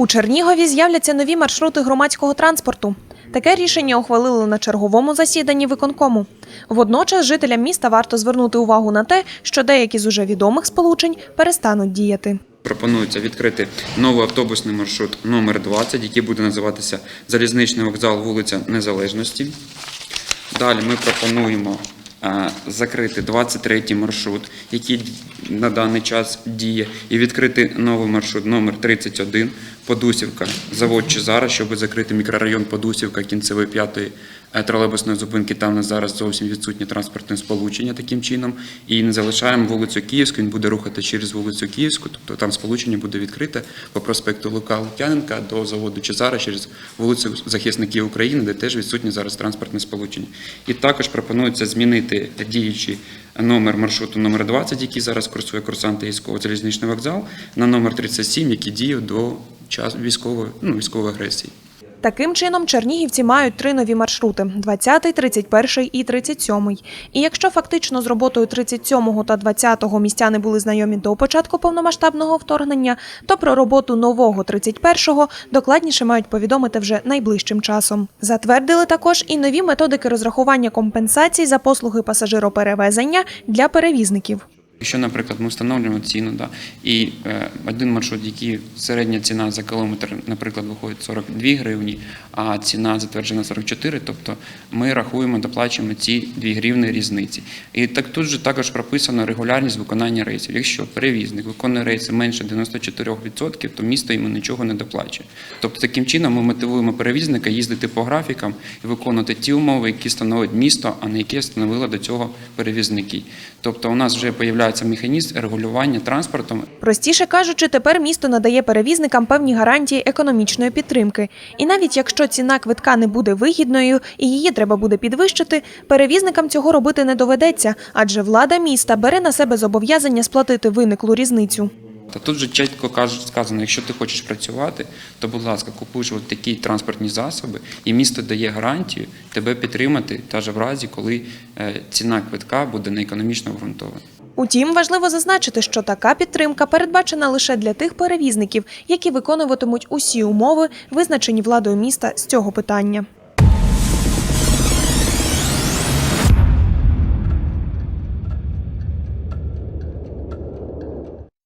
У Чернігові з'являться нові маршрути громадського транспорту. Таке рішення ухвалили на черговому засіданні виконкому. Водночас жителям міста варто звернути увагу на те, що деякі з уже відомих сполучень перестануть діяти. Пропонується відкрити новий автобусний маршрут номер 20, який буде називатися Залізничний вокзал вулиця Незалежності. Далі ми пропонуємо закрити 23 маршрут, який на даний час діє, і відкрити новий маршрут номер 31 Подусівка, завод Чезара, щоб закрити мікрорайон Подусівка, кінцевої п'ятої тролейбусної зупинки. Там у нас зараз зовсім відсутнє транспортне сполучення таким чином. І не залишаємо вулицю Київську, він буде рухати через вулицю Київську, тобто там сполучення буде відкрите по проспекту Лука Лук'яненка до заводу Чезара через вулицю Захисників України, де теж відсутнє зараз транспортне сполучення. І також пропонується змінити діючий номер маршруту номер 20, який зараз курсує курсант військового залізничний вокзал, на номер 37, який діє до часу військової, ну, військової агресії. Таким чином, чернігівці мають три нові маршрути: 20, 31 і 37. І якщо фактично з роботою 37 та 20 містяни були знайомі до початку повномасштабного вторгнення, то про роботу нового 31-го докладніше мають повідомити вже найближчим часом. Затвердили також і нові методики розрахування компенсацій за послуги пасажироперевезення для перевізників. Якщо, наприклад, ми встановлюємо ціну, да, і е, один маршрут, який середня ціна за кілометр, наприклад, виходить 42 гривні, а ціна затверджена 44, тобто ми рахуємо, доплачуємо ці 2 гривні різниці. І так тут же також прописано регулярність виконання рейсів. Якщо перевізник виконує рейси менше 94%, то місто йому нічого не доплачує. Тобто таким чином ми мотивуємо перевізника їздити по графікам і виконувати ті умови, які становить місто, а не які встановили до цього перевізники. Тобто у нас вже з'являється механізм регулювання транспортом Простіше кажучи, тепер місто надає перевізникам певні гарантії економічної підтримки. І навіть якщо ціна квитка не буде вигідною і її треба буде підвищити, перевізникам цього робити не доведеться, адже влада міста бере на себе зобов'язання сплатити виниклу різницю. Та тут же чітко кажуть, сказано, якщо ти хочеш працювати, то будь ласка, купуєш от такі транспортні засоби, і місто дає гарантію тебе підтримати, та в разі, коли е, ціна квитка буде не економічно обґрунтована. Утім, важливо зазначити, що така підтримка передбачена лише для тих перевізників, які виконуватимуть усі умови, визначені владою міста з цього питання.